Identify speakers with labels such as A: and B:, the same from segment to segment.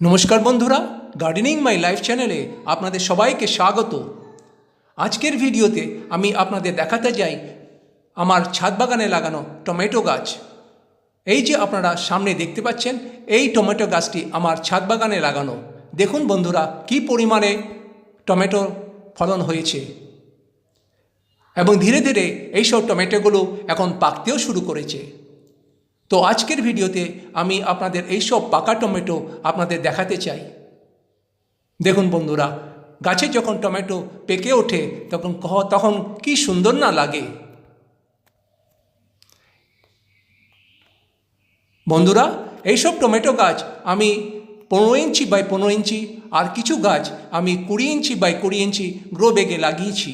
A: নমস্কার বন্ধুরা gardening my life চ্যানেলে আপনাদের সবাইকে স্বাগত। আজকের ভিডিওতে আমি আপনাদের দেখাতে যাই আমার ছাদ বাগানে লাগানো টমেটো গাছ। এই যে আপনারা সামনে দেখতে পাচ্ছেন, এই টমেটো গাছটি আমার ছাদ বাগানে লাগানো। দেখুন বন্ধুরা, কি পরিমাণে টমেটো ফলন হয়েছে। এবং ধীরে ধীরে এইসব টমেটোগুলো এখন পাকতেও শুরু করেছে। তো আজকের ভিডিওতে আমি আপনাদের এইসব পাকা টমেটো আপনাদের দেখাতে চাই। দেখুন বন্ধুরা, গাছে যখন টমেটো পেকে ওঠে, তখন তখন কি সুন্দর না লাগে। বন্ধুরা, এইসব টমেটো গাছ আমি পনেরো ইঞ্চি বাই পনেরো ইঞ্চি আর কিছু গাছ আমি কুড়ি ইঞ্চি বাই কুড়ি ইঞ্চি গ্রো বেগে লাগিয়েছি।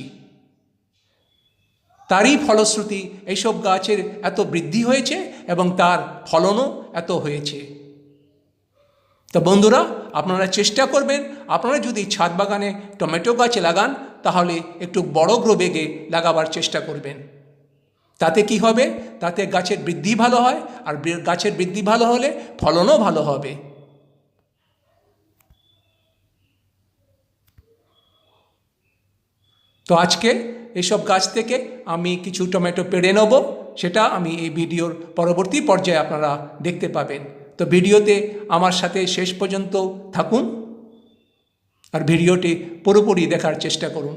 A: তারই ফলশ্রুতি এইসব গাছের এত বৃদ্ধি হয়েছে? এবং তার ফলনও এত হয়েছে। তো বন্ধুরা, আপনারা চেষ্টা করবেন, আপনারা যদি ছাদ বাগানে টমেটো গাছ লাগান, তাহলে একটু বড় গ্রো বেগে লাগাবার চেষ্টা করবেন। তাতে কি হবে? তাতে গাছের বৃদ্ধি ভালো হয়, আর গাছের বৃদ্ধি ভালো হলে ফলনও ভালো হবে। তো আজকে এসব গাছ থেকে আমি কিছু টমেটো পেড়ে নেব। সেটা আমি এই ভিডিওর পরবর্তী পর্যায়ে আপনারা দেখতে পাবেন। তো ভিডিওতে আমার সাথে শেষ পর্যন্ত থাকুন আর ভিডিওটি পুরোপুরি দেখার চেষ্টা করুন।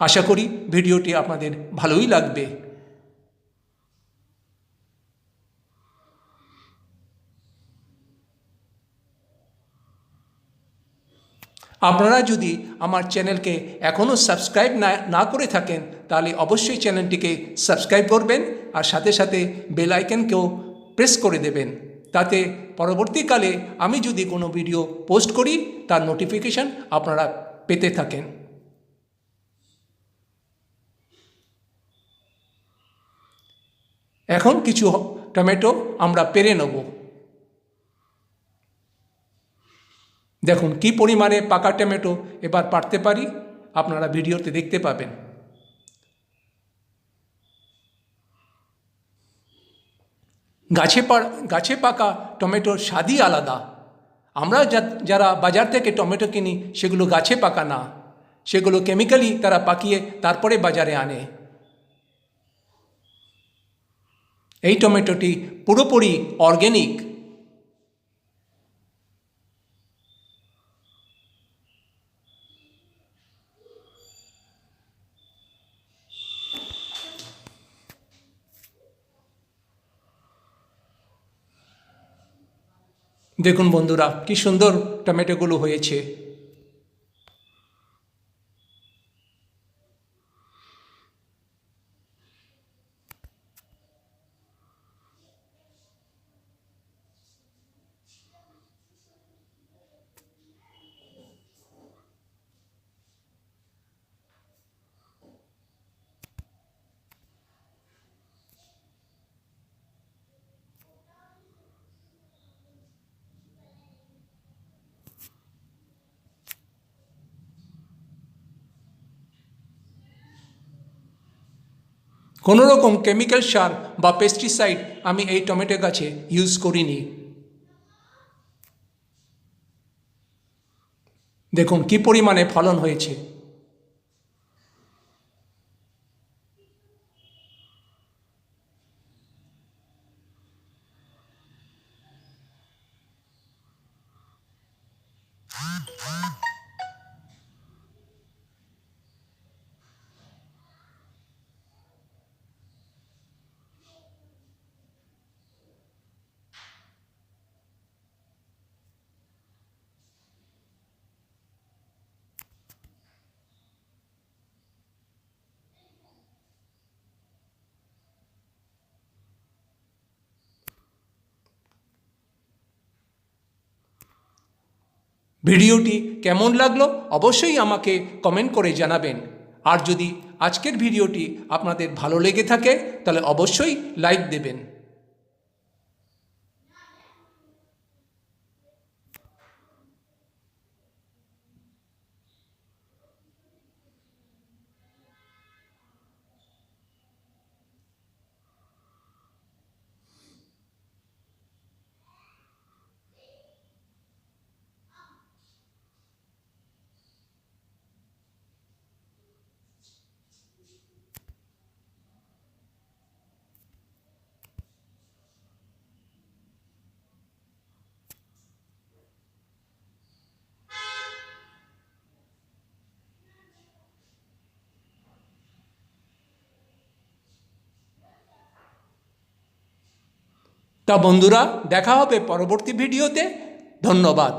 A: আশা করি ভিডিওটি আপনাদের ভালোই লাগবে। আপনারা যদি আমার চ্যানেলকে এখনও সাবস্ক্রাইব না না করে থাকেন, তাহলে অবশ্যই চ্যানেলটিকে সাবস্ক্রাইব করবেন আর সাথে সাথে বেল আইকনকেও প্রেস করে দেবেন। তাতে পরবর্তীকালে আমি যদি কোনো ভিডিও পোস্ট করি, তার নোটিফিকেশান আপনারা পেতে থাকেন। এখন কিছু টমেটো আমরা পেরে নেব। দেখুন, কি পরিমাণে পাকা টমেটো এবার পারতে পারি, আপনারা ভিডিওতে দেখতে পাবেন। গাছে গাছে পাকা টমেটোর স্বাদই আলাদা। আমরা যারা বাজার থেকে টমেটো কিনি, সেগুলো গাছে পাকা না। সেগুলো কেমিক্যালি তারা পাকিয়ে তারপরে বাজারে আনে। এই টমেটোটি পুরোপুরি অর্গ্যানিক দেখুন বন্ধুরা কি সুন্দর টমেটোগুলো হয়েছে। কোনো রকম কেমিক্যাল সার বা পেস্টিসাইড আমি এই টমেটো গাছে ইউজ করিনি। দেখুন কি পরিমাণে ফলন হয়েছে। ভিডিওটি কেমন লাগল অবশ্যই আমাকে কমেন্ট করে জানাবেন। আর যদি আজকের ভিডিওটি আপনাদের ভালো লেগে থাকে, তাহলে অবশ্যই লাইক দেবেন। তা বন্ধুরা দেখা হবে পরবর্তী ভিডিওতে। ধন্যবাদ।